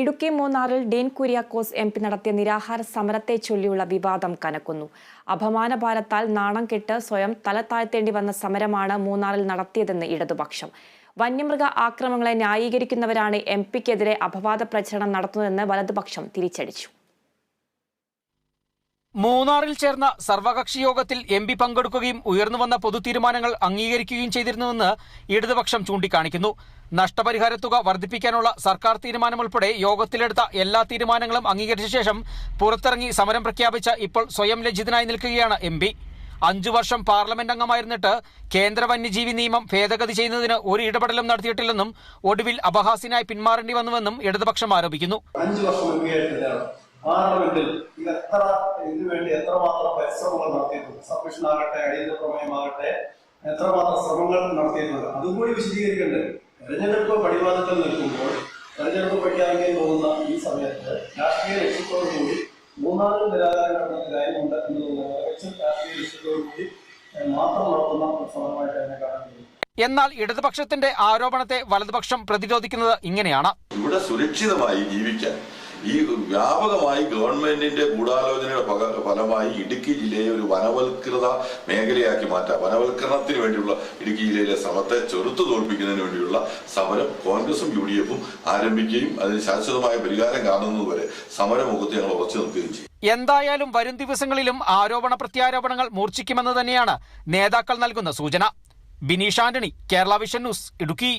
ഇടുക്കി മൂന്നാറിൽ Dean Kuriakose M P നടത്തിയ നിരാഹാര സമരത്തെ ചൊല്ലിയുള്ള വിവാദം കനക്കുന്നു. അപമാനഭാരത്താൽ നാണം കെട്ട് സ്വയം തല താഴ്ത്തേണ്ടി വന്ന സമരമാണ് മൂന്നാറിൽ നടത്തിയതെന്ന് ഇടതുപക്ഷം. വന്യമൃഗ ആക്രമങ്ങളെ ന്യായീകരിക്കുന്നവരാണ് എം പിക്കെതിരെ അപവാദ പ്രചരണം നടത്തുന്നതെന്ന് വലതുപക്ഷം തിരിച്ചടിച്ചു. മൂന്നാറിൽ ചേർന്ന സർവകക്ഷി യോഗത്തിൽ എം പി പങ്കെടുക്കുകയും ഉയർന്നുവന്ന പൊതു തീരുമാനങ്ങൾ അംഗീകരിക്കുകയും ചെയ്തിരുന്നുവെന്ന് ഇടതുപക്ഷം ചൂണ്ടിക്കാണിക്കുന്നു. നഷ്ടപരിഹാര തുക വർദ്ധിപ്പിക്കാനുള്ള സർക്കാർ തീരുമാനമുൾപ്പെടെ യോഗത്തിലെടുത്ത എല്ലാ തീരുമാനങ്ങളും അംഗീകരിച്ച ശേഷം പുറത്തിറങ്ങി സമരം പ്രഖ്യാപിച്ച ഇപ്പോൾ സ്വയം ലജ്ജിതനായി നിൽക്കുകയാണ് എം പി. അഞ്ചു വർഷം പാർലമെന്റ് അംഗമായിരുന്നിട്ട് കേന്ദ്ര വന്യജീവി നിയമം ഭേദഗതി ചെയ്യുന്നതിന് ഒരു ഇടപെടലും നടത്തിയിട്ടില്ലെന്നും ഒടുവിൽ അപഹാസ്യനായി പിന്മാറേണ്ടി വന്നുവെന്നും ഇടതുപക്ഷം ആരോപിക്കുന്നു. പാർലമെന്റിൽ സബ്മിഷൻ ആകട്ടെ അടിയന്തര പ്രമേയമാകട്ടെ എത്രമാത്രം ശ്രമങ്ങൾ നടത്തിയിരുന്നത്. അതും കൂടി വിശദീകരിക്കേണ്ടത് തെരഞ്ഞെടുപ്പ് പടിവാദത്തിൽ നിൽക്കുമ്പോൾ തെരഞ്ഞെടുപ്പ് പ്രഖ്യാപിക്കാൻ പോകുന്ന ഈ സമയത്ത് രാഷ്ട്രീയ ലക്ഷ്യത്തോടു കൂടി മൂന്നാമത് നിരാകാരം നടന്ന കാര്യമുണ്ട് എന്നുള്ളത് മികച്ച രാഷ്ട്രീയ ലക്ഷ്യത്തോടു കൂടി മാത്രം നടത്തുന്ന ഒരു സമരമായിട്ട് തന്നെ കാണാൻ കഴിയും. എന്നാൽ ഇടതുപക്ഷത്തിന്റെ ആരോപണത്തെ വലതുപക്ഷം പ്രതിരോധിക്കുന്നത് ഇങ്ങനെയാണ്. ഇവിടെ സുരക്ഷിതമായി ജീവിക്കാൻ ഈ വ്യാപകമായി ഗവൺമെന്റിന്റെ ഗൂഢാലോചനയുടെ ഫലമായി ഇടുക്കി ജില്ലയെ ഒരു വനവൽകൃത മേഖലയാക്കി മാറ്റാം വനവൽക്കരണത്തിന് വേണ്ടിയുള്ള ഇടുക്കി ജില്ലയിലെ ശ്രമത്തെ ചെറുത്തു തോൽപ്പിക്കുന്നതിന് വേണ്ടിയുള്ള സമരം കോൺഗ്രസും യു ഡി എഫും ആരംഭിക്കുകയും അതിന് ശാശ്വതമായ പരിഹാരം കാണുന്നതുവരെ സമരമുഖത്ത് ഞങ്ങൾ ഉറച്ചു നിൽക്കുകയും ചെയ്യും. എന്തായാലും വരും ദിവസങ്ങളിലും ആരോപണ പ്രത്യാരോപണങ്ങൾ മൂർച്ഛിക്കുമെന്ന് തന്നെയാണ് നേതാക്കൾ നൽകുന്ന സൂചന. Bineesh Antony Kerala vision news Idukki.